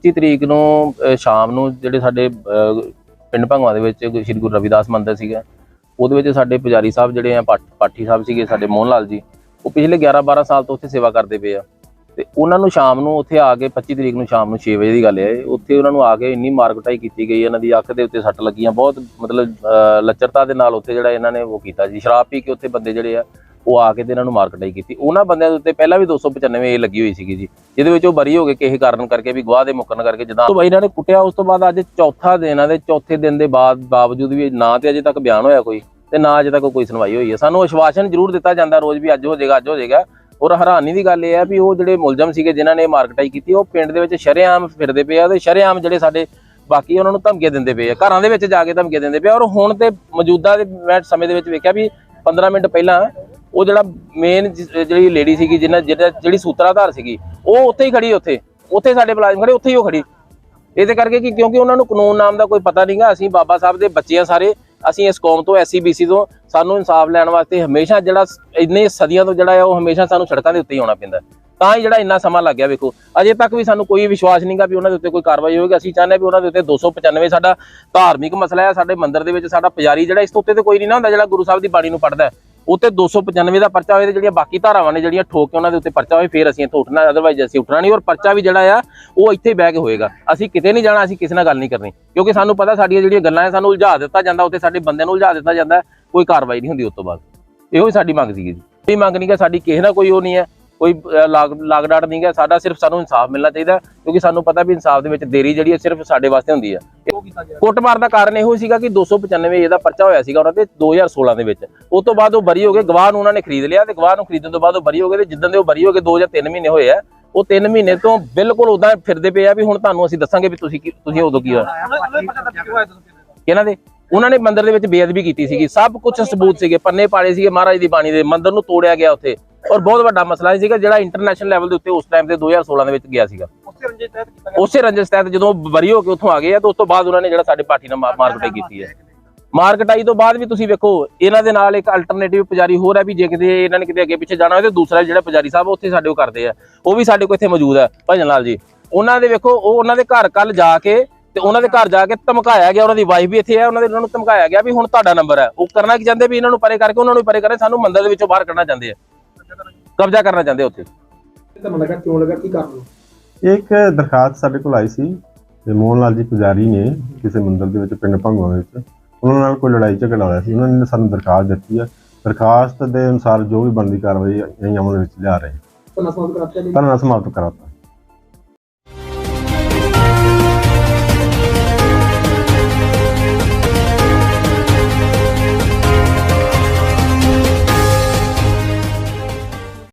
25 ਤਰੀਕ ਨੂੰ ਸ਼ਾਮ ਨੂੰ ਜਿਹੜੇ ਸਾਡੇ ਪਿੰਡ ਭੰਗਵਾ ਦੇ ਵਿੱਚ ਸ੍ਰੀ ਗੁਰੂ ਰਵਿਦਾਸ ਮੰਦਿਰ ਸੀਗਾ, ਉਹਦੇ ਵਿੱਚ ਸਾਡੇ ਪੁਜਾਰੀ ਸਾਹਿਬ ਜਿਹੜੇ ਆ ਪਾਠ- ਪਾਠੀ ਸਾਹਿਬ ਸੀਗੇ, ਸਾਡੇ ਮੋਹਨ ਲਾਲ ਜੀ, ਉਹ ਪਿਛਲੇ 11 12 ਸਾਲ ਤੋਂ ਉੱਥੇ ਸੇਵਾ ਕਰਦੇ ਪਏ ਆ। ਤੇ ਉਹਨਾਂ ਨੂੰ ਸ਼ਾਮ ਨੂੰ ਉੱਥੇ ਆ ਕੇ 25 ਤਰੀਕ ਨੂੰ ਸ਼ਾਮ ਨੂੰ 6 ਵਜੇ ਦੀ ਗੱਲ ਹੈ ਉੱਥੇ ਉਹਨਾਂ ਨੂੰ ਆ ਕੇ ਇੰਨੀ ਮਾਰਕਟਾਈ ਕੀਤੀ ਗਈ, ਇਹਨਾਂ ਦੀ ਅੱਖ ਦੇ ਉੱਤੇ ਸੱਟ ਲੱਗੀਆਂ, ਬਹੁਤ ਮਤਲਬ ਲੱਚਰਤਾ ਦੇ ਨਾਲ ਉੱਥੇ ਜਿਹੜਾ ਇਹਨਾਂ ਨੇ ਉਹ ਕੀਤਾ ਜੀ, ਸ਼ਰਾਬ ਪੀ ਕੇ ਉੱਥੇ ਬੰਦੇ ਜਿਹੜੇ ਆ ਉਹ ਆ ਕੇ ਤੇ ਇਹਨਾਂ ਨੂੰ ਮਾਰਕਟਾਈ ਕੀਤੀ। ਉਹਨਾਂ ਬੰਦਿਆਂ ਦੇ ਉੱਤੇ ਪਹਿਲਾਂ ਵੀ 295 ਏ ਲੱਗੀ ਹੋਈ ਸੀਗੀ ਜੀ। ਜਿਹਦੇ ਵਿੱਚ ਉਹ ਬਰੀ ਹੋ ਗਏ ਕਿਸੇ ਕਾਰਨ ਕਰਕੇ ਵੀ ਗਵਾਹ ਦੇ ਮੁੱਕਣ ਕਰਕੇ ਜਦੋਂ ਤੋਂ ਬਾਈ ਇਹਨਾਂ ਨੇ ਕੁੱਟਿਆ, ਉਸ ਤੋਂ ਬਾਅਦ ਅੱਜ ਚੌਥਾ ਦਿਨ ਆ ਤੇ ਚੌਥੇ ਦਿਨ ਦੇ ਬਾਅਦ ਬਾਵਜੂਦ ਵੀ ਨਾ ਤੇ ਅਜੇ ਤੱਕ ਬਿਆਨ ਹੋਇਆ ਕੋਈ ਤੇ ਨਾ ਅਜੇ ਤੱਕ ਕੋਈ ਸੁਣਵਾਈ ਹੋਈ ਹੈ। ਸਾਨੂੰ ਅਸ਼ਵਾਸਨ ਜ਼ਰੂਰ ਦਿੱਤਾ ਜਾਂਦਾ ਰੋਜ਼ ਵੀ ਅੱਜ ਹੋ ਜਾਏਗਾ, ਅੱਜ ਹੋ ਜਾਏਗਾ। ਔਰ ਹੈਰਾਨੀ ਦੀ ਗੱਲ ਇਹ ਹੈ ਵੀ ਉਹ ਜਿਹੜੇ ਮੁਲਜ਼ਮ ਸੀਗੇ ਜਿਨ੍ਹਾਂ ਨੇ ਮਾਰਕਟਾਈ ਕੀਤੀ, ਉਹ ਪਿੰਡ ਦੇ ਵਿੱਚ ਸ਼ਰੇਆਮ ਫਿਰਦੇ ਪਏ ਆ ਤੇ ਸ਼ਰੇਆਮ ਜਿਹੜੇ ਸਾਡੇ ਬਾਕੀ ਉਹਨਾਂ ਨੂੰ ਧਮਕੀਆਂ ਦਿੰਦੇ ਪਏ ਆ। ਘਰਾਂ ਦੇ ਵਿੱਚ ਜਾ ਕੇ ਧਮਕੀਆਂ ਦਿੰਦੇ ਪਏ ਔਰ ਹੁਣ ਤੇ ਮੌਜੂਦਾ ਦੇ ਮੈਂ ਸਮੇਂ ਦੇ ਵਿੱਚ ਵੇਖਿਆ ਵੀ 15 ਮਿੰਟ ਪਹਿਲਾਂ ਉਹ ਜਿਹੜਾ ਮੇਨ ਜਿਹੜੀ ਲੇਡੀ ਸੀਗੀ, ਜਿਹਨਾਂ ਜਿਹੜਾ ਜਿਹੜੀ ਸੂਤਰਾਧਾਰ ਸੀਗੀ, ਉਹ ਉੱਥੇ ਹੀ ਖੜੀ ਉੱਥੇ। ਉੱਥੇ ਸਾਡੇ ਮੁਲਾਜ਼ਮ ਖੜੇ, ਉੱਥੇ ਹੀ ਉਹ ਖੜੀ। ਇਹਦੇ ਕਰਕੇ ਕਿ ਕਿਉਂਕਿ ਉਹਨਾਂ ਨੂੰ ਕਾਨੂੰਨ ਨਾਮ ਦਾ ਕੋਈ ਪਤਾ ਨਹੀਂਗਾ, ਅਸੀਂ ਬਾਬਾ ਸਾਹਿਬ ਦੇ ਬੱਚੇ ਆ ਸਾਰੇ, ਅਸੀਂ ਇਸ ਕੌਮ ਤੋਂ ਐਸਸੀਬੀਸੀ ਤੋਂ, ਸਾਨੂੰ ਇਨਸਾਫ ਲੈਣ ਵਾਸਤੇ ਹਮੇਸ਼ਾ ਜਿਹੜਾ ਇੰਨੇ ਸਦੀਆਂ ਤੋਂ ਜਿਹੜਾ ਹੈ ਉਹ ਹਮੇਸ਼ਾ ਸਾਨੂੰ ਸੜਕਾਂ ਦੇ ਉੱਤੇ ਹੀ ਆਉਣਾ ਪੈਂਦਾ। ਤਾਂ ਹੀ ਜਿਹੜਾ ਇੰਨਾ ਸਮਾਂ ਲੱਗ ਗਿਆ, ਵੇਖੋ। ਅਜੇ ਤੱਕ ਵੀ ਸਾਨੂੰ ਕੋਈ ਵਿਸ਼ਵਾਸ ਨਹੀਂਗਾ ਵੀ ਉਹਨਾਂ ਦੇ ਉੱਤੇ ਕੋਈ ਕਾਰਵਾਈ ਹੋਵੇਗੀ। ਅਸੀਂ ਚਾਹੁੰਦੇ ਹਾਂ ਵੀ ਉਹਨਾਂ ਦੇ ਉੱਤੇ 295 ਸਾਡਾ ਧਾਰਮਿਕ ਮਸਲਾ ਹੈ ਸਾਡੇ ਮੰਦਿਰ ਦੇ ਵਿੱਚ ਸਾਡਾ ਪੁਜਾਰੀ ਜਿਹੜਾ, ਇਸ ਤੋਂ ਉੱਤੇ ਤੇ ਕੋਈ ਨਹੀਂ ਨਾ ਹੁੰਦਾ ਜਿਹੜਾ ਗੁਰੂ ਸਾਹਿਬ ਦੀ ਬਾਣੀ ਨੂੰ ਪੜ੍ਹਦਾ। ਹੈ ਉੱਤੇ 295 ਦਾ ਪਰਚਾ ਹੋਏ ਤੇ ਜਿਹੜੀਆਂ ਬਾਕੀ ਧਾਰਾਵਾਂ ਨੇ ਜਿਹੜੀਆਂ ਠੋਕ ਕੇ ਉਹਨਾਂ ਦੇ ਉੱਤੇ ਪਰਚਾ ਹੋਏ ਫਿਰ ਅਸੀਂ ਇੱਥੋਂ ਉੱਠਣਾ ਅਦਰਵਾਈਜ਼ ਅਸੀਂ ਉੱਠਣਾ ਨਹੀਂ। ਔਰ ਪਰਚਾ ਵੀ ਜਿਹੜਾ ਆ, ਉਹ ਇੱਥੇ ਬਹਿ ਕੇ ਹੋਏਗਾ। ਅਸੀਂ ਕਿਤੇ ਨਹੀਂ ਜਾਣਾ, ਅਸੀਂ ਕਿਸੇ ਨਾਲ ਗੱਲ ਨਹੀਂ ਕਰਨੀ। ਕਿਉਂਕਿ ਸਾਨੂੰ ਪਤਾ ਸਾਡੀਆਂ ਜਿਹੜੀਆਂ ਗੱਲਾਂ ਹੈ ਸਾਨੂੰ ਉਲਝਾ ਦਿੱਤਾ ਜਾਂਦਾ ਉੱਤੇ ਸਾਡੇ ਬੰਦਿਆਂ ਨੂੰ ਉਲਝਾ ਦਿੱਤਾ ਜਾਂਦਾ। ਕੋਈ ਕਾਰਵਾਈ ਨਹੀਂ ਹੁੰਦੀ ਉਸ ਤੋਂ ਬਾਅਦ। ਇਹੋ ਹੀ ਸਾਡੀ ਮੰਗ ਸੀਗੀ ਜੀ। ਇਹ ਮੰਗ ਨਹੀਂ ਕਿ ਸਾਡੀ ਕਿਸੇ ਨਾਲ ਕੋਈ ਉਹ ਨਹੀਂ ਹੈ। ਕੋਈ ਲਾਗ ਲਾਗਡਾਟ ਨਹੀਂ ਹੈ ਸਾਡਾ ਸਿਰਫ ਸਾਨੂੰ ਇਨਸਾਫ ਮਿਲਣਾ ਚਾਹੀਦਾ ਕਿਉਂਕਿ ਸਾਨੂੰ ਪਤਾ ਵੀ ਇਨਸਾਫ ਦੇ ਵਿੱਚ ਦੇਰੀ ਜਿਹੜੀ ਹੈ ਸਿਰਫ ਸਾਡੇ ਵਾਸਤੇ ਹੁੰਦੀ ਹੈ ਕੁੱਟਮਾਰ ਦਾ ਕਾਰਨ ਇਹੋ ਸੀਗਾ ਕਿ 295 ਇਹਦਾ ਪਰਚਾ ਹੋਇਆ ਸੀਗਾ ਉਹਨਾਂ ਤੇ 2016 ਦੇ ਵਿੱਚ। ਉਸ ਤੋਂ ਬਾਅਦ ਉਹ ਬਰੀ ਹੋ ਗਏ ਗਵਾਹ ਨੂੰ ਉਹਨਾਂ ਨੇ ਖਰੀਦ ਲਿਆ ਤੇ ਗਵਾਹ ਨੂੰ ਖਰੀਦਣ ਤੋਂ ਬਾਅਦ ਉਹ ਬਰੀ ਹੋ ਗਏ ਤੇ ਜਿੱਦਾਂ ਦੇ ਉਹ ਬਰੀ ਹੋ ਗਏ 2 ਜਾਂ 3 ਮਹੀਨੇ ਹੋਏ ਆ ਉਹ 3 ਮਹੀਨੇ ਤੋਂ ਬਿਲਕੁਲ ਉਦਾਂ ਫਿਰਦੇ ਪਏ ਆ ਵੀ ਹੁਣ ਤੁਹਾਨੂੰ ਅਸੀਂ ਦੱਸਾਂਗੇ ਵੀ ਤੁਸੀਂ ਕੀ- ਤੁਸੀਂ ਉਦੋਂ ਕੀ ਹੋਇਆ। ਇਹਨਾਂ ਦੇ ਉਹਨਾਂ ਨੇ ਮੰਦਿਰ ਦੇ ਵਿੱਚ ਬੇਅਦਬੀ ਕੀਤੀ ਸੀਗੀ। ਸਭ ਕੁਝ ਸਬੂਤ ਸੀਗੇ ਪੰਨੇ ਪਾੜੇ ਸੀਗੇ ਮਹਾਰਾਜ ਦੀ ਬਾਣੀ ਦੇ। ਮੰਦਿਰ ਨੂੰ ਤੋੜਿਆ ਗਿਆ ਉੱਥੇ। ਔਰ ਬਹੁਤ ਵੱਡਾ ਮਸਲਾ ਸੀਗਾ ਜਿਹੜਾ ਇੰਟਰਨੈਸ਼ਨਲ ਲੈਵਲ ਦੇ ਉੱਤੇ ਉਸ ਟਾਈਮ ਤੇ 2016 ਦੇ ਵਿੱਚ ਗਿਆ ਸੀਗਾ। ਉਸੇ ਰੰਜਿਸ਼ ਤਹਿਤ ਜਦੋਂ ਬਰੀ ਹੋ ਕੇ ਉੱਥੋਂ ਆ ਗਏ ਆ ਤਾਂ ਉਸ ਤੋਂ ਬਾਅਦ ਉਹਨਾਂ ਨੇ ਜਿਹੜਾ ਸਾਡੇ ਪਾਰਟੀ ਨਾਲ ਮਾਰ- ਮਾਰਕਟਾਈ ਕੀਤੀ ਹੈ। ਮਾਰਕਟਾਈ ਤੋਂ ਬਾਅਦ ਵੀ ਤੁਸੀਂ ਵੇਖੋ ਇਹਨਾਂ ਦੇ ਨਾਲ ਇੱਕ ਅਲਟਰਨੇਟਿਵ ਪੁਜਾਰੀ ਹੋਰ ਹੈ ਵੀ ਜੇ ਕਿਤੇ ਇਹਨਾਂ ਨੇ ਕਿਤੇ ਅੱਗੇ ਪਿੱਛੇ ਜਾਣਾ ਹੋਵੇ ਤੇ ਦੂਸਰਾ ਜਿਹੜਾ ਪੁਜਾਰੀ ਸਾਹਿਬ ਉੱਥੇ ਸਾਡੇ ਉਹ ਕਰਦੇ ਆ। ਉਹ ਵੀ ਸਾਡੇ ਕੋਲ ਇੱਥੇ ਮੌਜੂਦ ਹੈ ਭਜਨ ਲਾਲ ਜੀ। ਉਹਨਾਂ ਦੇ ਵੇਖੋ ਉਹ ਉਹਨਾਂ ਦੇ ਘਰ ਕੱਲ ਜਾ ਕੇ ਤੇ ਉਹਨਾਂ ਦੇ ਘਰ ਜਾ ਕੇ ਧਮਕਾਇਆ ਗਿਆ ਉਹਨਾਂ ਦੀ ਵਾਈਫ ਵੀ ਇੱਥੇ ਹੈ ਉਹਨਾਂ ਦੇ ਉਹਨਾਂ ਨੂੰ ਧਮਕਾਇਆ ਗਿਆ ਵੀ ਹੁਣ ਤੁਹਾਡਾ ਨੰਬਰ ਹੈ। ਉਹ ਕਰਨਾ ਕੀ ਚਾਹੁੰਦੇ ਵੀ ਇਹਨਾਂ ਨੂੰ ਪਰੇ ਕਰਕੇ ਉਹਨਾਂ ਨੂੰ ਪਰੇ ਕਰੇ ਸਾਨੂੰ ਮੰਦਰ ਦੇ ਵਿੱਚੋਂ ਬਾਹਰ ਕੱਢਣਾ ਚਾਹੁੰਦੇ ਆ। ਕਬਜ਼ਾ ਕਰਨਾ ਚਾਹੁੰਦੇ ਉੱਥੇ। ਤੁਹਾਨੂੰ ਲੱਗਾ ਕਿਉਂ ਲੱਗਾ ਕੀ ਕਾਰਨ ਇੱਕ ਦਰਖਾਸਤ ਸਾਡੇ ਕੋਲ ਆਈ ਸੀ ਤੇ ਮੋਹਨ ਲਾਲ ਜੀ ਪੁਜਾਰੀ ਨੇ ਕਿਸੇ ਮੰਦਿਰ ਦੇ ਵਿੱਚ ਪਿੰਡ ਭੰਗਵਾ ਵਿੱਚ ਉਹਨਾਂ ਨਾਲ ਕੋਈ ਲੜਾਈ ਝਗੜਾ ਹੋਇਆ ਸੀ। ਉਹਨਾਂ ਨੇ ਸਾਨੂੰ ਦਰਖਾਸਤ ਦਿੱਤੀ ਹੈ ਦਰਖਾਸਤ ਦੇ ਅਨੁਸਾਰ ਜੋ ਵੀ ਬਣਦੀ ਕਾਰਵਾਈ ਅਸੀਂ ਅਮਲ ਵਿੱਚ ਲਿਆ ਰਹੇ ਹਾਂ। ਤੁਹਾਨੂੰ ਸਮਾਪਤ ਕਰਾਤਾ ਜੀ? ਧਰਨਾ ਸਮਾਪਤ ਕਰਾਤਾ।